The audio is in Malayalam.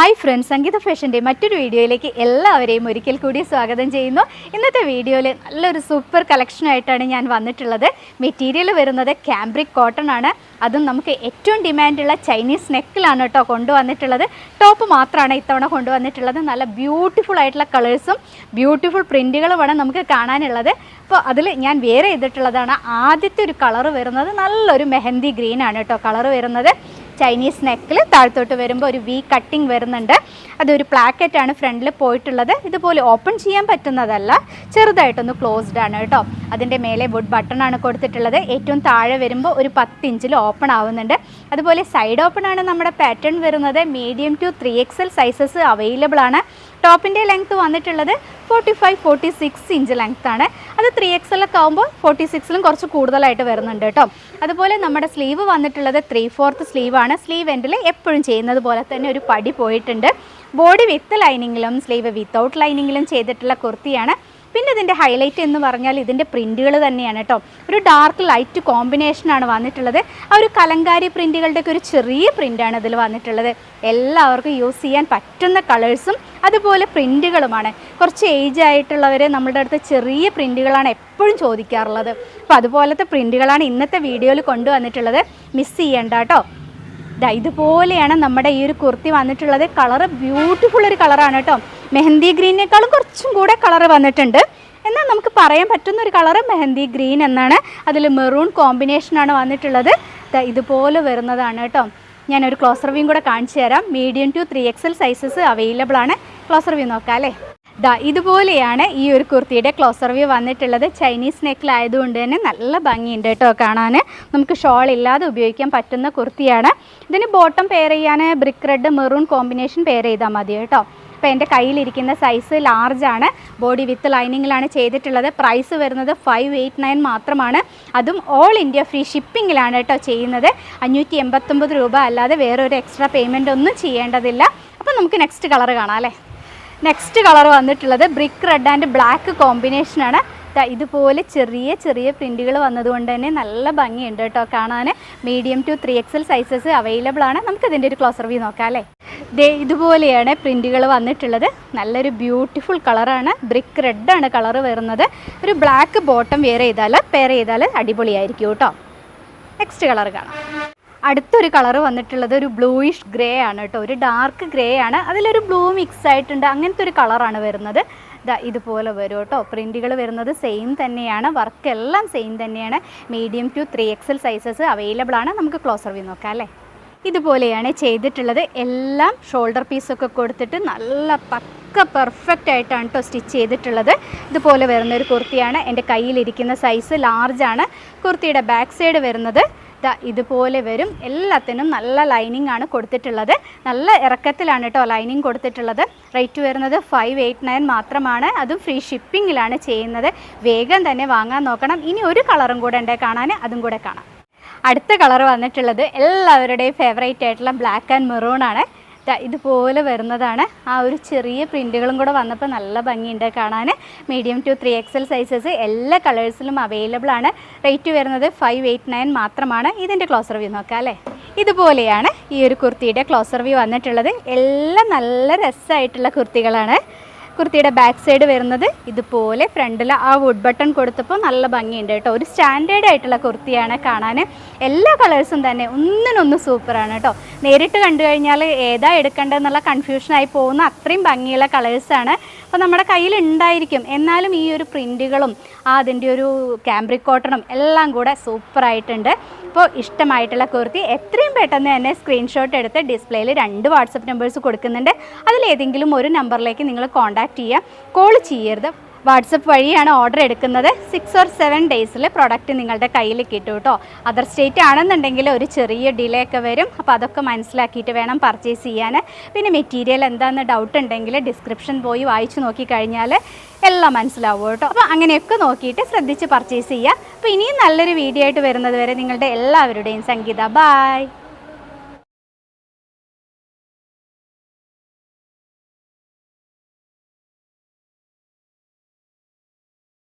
ഹായ് ഫ്രണ്ട്സ് സംഗീത ഫാഷന്റെ മറ്റൊരു വീഡിയോയിലേക്ക് എല്ലാവരെയും ഒരിക്കൽ കൂടി സ്വാഗതം ചെയ്യുന്നു. ഇന്നത്തെ വീഡിയോയിൽ നല്ലൊരു സൂപ്പർ കളക്ഷനായിട്ടാണ് ഞാൻ വന്നിട്ടുള്ളത്. മെറ്റീരിയൽ വരുന്നത് ക്യാമ്പ്രിക് കോട്ടൺ ആണ്. അതും നമുക്ക് ഏറ്റവും ഡിമാൻഡുള്ള ചൈനീസ് നെക്കിലാണ് കേട്ടോ കൊണ്ടുവന്നിട്ടുള്ളത്. ടോപ്പ് മാത്രമാണ് ഇത്തവണ കൊണ്ടുവന്നിട്ടുള്ളത്. നല്ല ബ്യൂട്ടിഫുൾ ആയിട്ടുള്ള കളേഴ്സും ബ്യൂട്ടിഫുൾ പ്രിന്റുകളുമാണ് നമുക്ക് കാണാനുള്ളത്. അപ്പോൾ അതിൽ ഞാൻ വേറെ ചെയ്തിട്ടുള്ളതാണ്. ആദ്യത്തെ ഒരു കളർ വരുന്നത് നല്ലൊരു മെഹന്തി ഗ്രീൻ ആണ് കേട്ടോ കളർ വരുന്നത്. ചൈനീസ് നെക്കിൽ താഴത്തോട്ട് വരുമ്പോൾ ഒരു വി കട്ടിങ് വരുന്നുണ്ട്. അതൊരു പ്ലാക്കറ്റാണ് ഫ്രണ്ടിൽ പോയിട്ടുള്ളത്. ഇതുപോലെ ഓപ്പൺ ചെയ്യാൻ പറ്റുന്നതല്ല. ചെറുതായിട്ടൊന്ന് ക്ലോസ്ഡ് ആണ് കേട്ടോ. അതിന്റെ മേലെ വുഡ് ബട്ടൺ ആണ് കൊടുത്തിട്ടുള്ളത്. ഏറ്റവും താഴെ വരുമ്പോൾ ഒരു പത്ത് ഇഞ്ചിൽ ഓപ്പൺ ആവുന്നുണ്ട്. അതുപോലെ സൈഡ് ഓപ്പൺ ആണ് നമ്മുടെ പാറ്റേൺ വരുന്നത്. Medium to three XL sizes available ആണ്. ടോപ്പിന്റെ ലെങ്ത്ത് വന്നിട്ടുള്ളത് forty five forty six inch length ആണ്. അത് ത്രീ എക്സ് എല്ലൊക്കെ ഒക്കെ ആകുമ്പോൾ ഫോർട്ടി സിക്സിലും കുറച്ച് കൂടുതലായിട്ട് വരുന്നുണ്ട് കേട്ടോ. അതുപോലെ നമ്മുടെ സ്ലീവ് വന്നിട്ടുള്ളത് ത്രീ ഫോർത്ത് സ്ലീവാണ് സ്ലീവ് എൻഡിൽ എപ്പോഴും ചെയ്യുന്നത് പോലെ തന്നെ ഒരു പടി പോയിട്ടുണ്ട്. ബോഡി വിത്ത് ലൈനിങ്ങിലും സ്ലീവ് വിത്തൗട്ട് ലൈനിങ്ങിലും ചെയ്തിട്ടുള്ള കുർത്തിയാണ്. പിന്നെ ഇതിന്റെ ഹൈലൈറ്റ് എന്ന് പറഞ്ഞാൽ ഇതിന്റെ പ്രിന്റുകൾ തന്നെയാണ് കേട്ടോ ഒരു ഡാർക്ക് ലൈറ്റ് കോമ്പിനേഷനാണ് വന്നിട്ടുള്ളത്. ആ ഒരു കലങ്കാരി പ്രിന്റുകളുടെയൊക്കെ ഒരു ചെറിയ പ്രിന്റാണ് ഇതിൽ വന്നിട്ടുള്ളത്. എല്ലാവർക്കും യൂസ് ചെയ്യാൻ പറ്റുന്ന കളേഴ്സും അതുപോലെ പ്രിന്റുകളുമാണ് കുറച്ച് ഏജ് ആയിട്ടുള്ളവരെ നമ്മളുടെ അടുത്ത് ചെറിയ പ്രിന്റുകളാണ് എപ്പോഴും ചോദിക്കാറുള്ളത്. അപ്പോൾ അതുപോലത്തെ പ്രിന്റുകളാണ് ഇന്നത്തെ വീഡിയോയിൽ കൊണ്ടുവന്നിട്ടുള്ളത്. മിസ് ചെയ്യണ്ട കേട്ടോ ദാ ഇതുപോലെയാണ് നമ്മുടെ ഈ ഒരു കുർത്തി വന്നിട്ടുള്ളത്. കളറ് ബ്യൂട്ടിഫുൾ ഒരു കളറാണ് കേട്ടോ. മെഹന്തി ഗ്രീനേക്കാളും കുറച്ചും കൂടെ കളറ് വന്നിട്ടുണ്ട്. എന്നാൽ നമുക്ക് പറയാൻ പറ്റുന്ന ഒരു കളറ് മെഹന്തി ഗ്രീൻ എന്നാണ്. അതിൽ മെറൂൺ കോമ്പിനേഷനാണ് വന്നിട്ടുള്ളത്. ഇതുപോലെ വരുന്നതാണ് കേട്ടോ. ഞാനൊരു ക്ലോസർ വ്യൂ കൂടെ കാണിച്ചു തരാം. Medium to three XL sizes available ആണ്. ക്ലോസർ വ്യൂ നോക്കാം അല്ലേ? ദാ ഇതുപോലെയാണ് ഈ ഒരു കുർത്തിയുടെ ക്ലോസർ വ്യൂ വന്നിട്ടുള്ളത്. ചൈനീസ് നെക്കിലായതുകൊണ്ട് തന്നെ നല്ല ഭംഗിയുണ്ട് കേട്ടോ കാണാൻ നമുക്ക് ഷോൾ ഇല്ലാതെ ഉപയോഗിക്കാൻ പറ്റുന്ന കുർത്തിയാണ്. ഇതിന് ബോട്ടം പെയർ ചെയ്യാൻ brick red maroon combination pair ചെയ്താൽ മതി കേട്ടോ. അപ്പോൾ എന്റെ കയ്യിലിരിക്കുന്ന സൈസ് ലാർജാണ് ബോഡി വിത്ത് ലൈനിങ്ങിലാണ് ചെയ്തിട്ടുള്ളത്. പ്രൈസ് വരുന്നത് ഫൈവ് എയ്റ്റ് നയൻ മാത്രമാണ്. അതും ഓൾ ഇന്ത്യ ഫ്രീ ഷിപ്പിങ്ങിലാണ് കേട്ടോ ചെയ്യുന്നത്. അഞ്ഞൂറ്റി എൺപത്തൊമ്പത് രൂപ അല്ലാതെ വേറൊരു എക്സ്ട്രാ പേയ്മെന്റ് ഒന്നും ചെയ്യേണ്ടതില്ല. അപ്പോൾ നമുക്ക് നെക്സ്റ്റ് കളർ കാണാം അല്ലേ? നെക്സ്റ്റ് കളർ വന്നിട്ടുള്ളത് ബ്രിക്ക് റെഡ് ആൻഡ് ബ്ലാക്ക് കോമ്പിനേഷനാണ് ഇതുപോലെ ചെറിയ ചെറിയ പ്രിന്റുകൾ വന്നതുകൊണ്ട് തന്നെ നല്ല ഭംഗിയുണ്ട് കേട്ടോ. കാണാൻ medium to three XL sizes available ആണ്. നമുക്ക് ഇതിന്റെ ഒരു ക്ലോസർ വ്യൂ നോക്കാം അല്ലേ? ദേ ഇതുപോലെയാണ് പ്രിന്റുകൾ വന്നിട്ടുള്ളത്. നല്ലൊരു ബ്യൂട്ടിഫുൾ കളറാണ് ബ്രിക്ക് റെഡാണ് കളർ വരുന്നത്. ഒരു ബ്ലാക്ക് ബോട്ടം വെയർ ചെയ്താൽ പെയർ ചെയ്താൽ അടിപൊളിയായിരിക്കും കേട്ടോ. നെക്സ്റ്റ് കളർ കാണാം. അടുത്തൊരു കളർ വന്നിട്ടുള്ളത് ഒരു ബ്ലൂയിഷ് ഗ്രേ ആണ് കേട്ടോ. ഒരു ഡാർക്ക് ഗ്രേ ആണ്. അതിലൊരു ബ്ലൂ മിക്സ് ആയിട്ടുണ്ട്. അങ്ങനത്തെ ഒരു കളറാണ് വരുന്നത്. ദാ ഇതുപോലെ വരും കേട്ടോ. പ്രിന്റുകൾ വരുന്നത് സെയിം തന്നെയാണ്. വർക്ക് എല്ലാം സെയിം തന്നെയാണ്. Medium to three XL sizes available ആണ്. നമുക്ക് ക്ലോസർ വ്യൂ നോക്കാം അല്ലേ? ഇതുപോലെയാണ് ചെയ്തിട്ടുള്ളത്. എല്ലാം ഷോൾഡർ പീസൊക്കെ കൊടുത്തിട്ട് നല്ല പക്ക പെർഫെക്റ്റ് ആയിട്ടാണ് കേട്ടോ സ്റ്റിച്ച് ചെയ്തിട്ടുള്ളത്. ഇതുപോലെ വരുന്ന ഒരു കുർത്തിയാണ്. എന്റെ കയ്യിലിരിക്കുന്ന സൈസ് ലാർജാണ് കുർത്തിയുടെ ബാക്ക് സൈഡ് വരുന്നത് ഇതുപോലെ വരും. എല്ലാത്തിനും നല്ല ലൈനിങ് ആണ് കൊടുത്തിട്ടുള്ളത്. നല്ല ഇറക്കത്തിലാണ് കേട്ടോ ലൈനിങ് കൊടുത്തിട്ടുള്ളത്. റേറ്റ് വരുന്നത് ഫൈവ് എയ്റ്റ് നയൻ മാത്രമാണ്. അതും ഫ്രീ ഷിപ്പിങ്ങിലാണ് ചെയ്യുന്നത്. വേഗം തന്നെ വാങ്ങാൻ നോക്കണം. ഇനി ഒരു കളറും കൂടെ ഉണ്ട് കാണാൻ അതും കൂടെ കാണാം. അടുത്ത കളർ വന്നിട്ടുള്ളത് എല്ലാവരുടെയും ഫേവറേറ്റ് ആയിട്ടുള്ള ബ്ലാക്ക് ആൻഡ് മെറൂൺ ആണ്. ഇതുപോലെ വരുന്നതാണ്. ആ ഒരു ചെറിയ പ്രിന്റുകളും കൂടെ വന്നപ്പോൾ നല്ല ഭംഗിയുണ്ട് കാണാൻ. Medium to three XL sizes എല്ലാ കളേഴ്സിലും അവൈലബിൾ ആണ്. റേറ്റ് വരുന്നത് ഫൈവ് എയ്റ്റ് നയൻ മാത്രമാണ്. ഇതിന്റെ ക്ലോസർ വ്യൂ നോക്കാം അല്ലേ? ഇതുപോലെയാണ് ഈ ഒരു കുർത്തിയുടെ ക്ലോസർ വ്യൂ വന്നിട്ടുള്ളത്. എല്ലാം നല്ല രസമായിട്ടുള്ള കുർത്തികളാണ്. കുർത്തിയുടെ ബാക്ക് സൈഡ് വരുന്നത് ഇതുപോലെ ഫ്രണ്ടിൽ ആ വുഡ് ബട്ടൺ കൊടുത്തപ്പോൾ നല്ല ഭംഗിയുണ്ട് കേട്ടോ. ഒരു സ്റ്റാൻഡേർഡ് ആയിട്ടുള്ള കുർത്തിയാണ് കാണാൻ എല്ലാ കളേഴ്സും തന്നെ ഒന്നിനൊന്ന് സൂപ്പറാണ് കേട്ടോ. നേരിട്ട് കണ്ടു കഴിഞ്ഞാൽ ഏതാ എടുക്കേണ്ടതെന്നുള്ള കൺഫ്യൂഷനായി പോകുന്ന അത്രയും ഭംഗിയുള്ള കളേഴ്സാണ് അപ്പോൾ നമ്മുടെ കയ്യിൽ ഉണ്ടായിരിക്കും എന്നാലും ഈ ഒരു പ്രിന്റുകളും അതിന്റെ ഒരു ക്യാമ്പ്രിക് കോട്ടണും എല്ലാം കൂടെ സൂപ്പറായിട്ടുണ്ട്. അപ്പോൾ ഇഷ്ടമായിട്ടുള്ള കുർത്തി എത്രയും പെട്ടെന്ന് തന്നെ സ്ക്രീൻഷോട്ട് എടുത്ത് ഡിസ്പ്ലേയിൽ രണ്ട് വാട്സപ്പ് നമ്പേഴ്സ് കൊടുക്കുന്നുണ്ട്. അതിലേതെങ്കിലും ഒരു നമ്പറിലേക്ക് നിങ്ങൾ കോൺടാക്റ്റ് ചെയ്യുക. കോൾ ചെയ്യരുത്. വാട്സപ്പ് വഴിയാണ് ഓർഡർ എടുക്കുന്നത്. സിക്സ് ഓർ സെവൻ ഡേയ്സിൽ പ്രോഡക്റ്റ് നിങ്ങളുടെ കയ്യിൽ കിട്ടും കേട്ടോ അതർ സ്റ്റേറ്റ് ആണെന്നുണ്ടെങ്കിൽ ഒരു ചെറിയ ഡിലേ ഒക്കെ വരും. അപ്പോൾ അതൊക്കെ മനസ്സിലാക്കിയിട്ട് വേണം പർച്ചേസ് ചെയ്യാൻ. പിന്നെ മെറ്റീരിയൽ എന്താണെന്ന് ഡൗട്ട് ഉണ്ടെങ്കിൽ ഡിസ്ക്രിപ്ഷൻ പോയി വായിച്ചു നോക്കിക്കഴിഞ്ഞാൽ എല്ലാം മനസ്സിലാവും കേട്ടോ അപ്പോൾ അങ്ങനെയൊക്കെ നോക്കിയിട്ട് ശ്രദ്ധിച്ച് പർച്ചേസ് ചെയ്യുക. അപ്പോൾ ഇനിയും നല്ലൊരു വീഡിയോ ആയിട്ട് വരുന്നത് വരെ നിങ്ങളുടെ എല്ലാവരുടെയും സംഗീത. ബായ്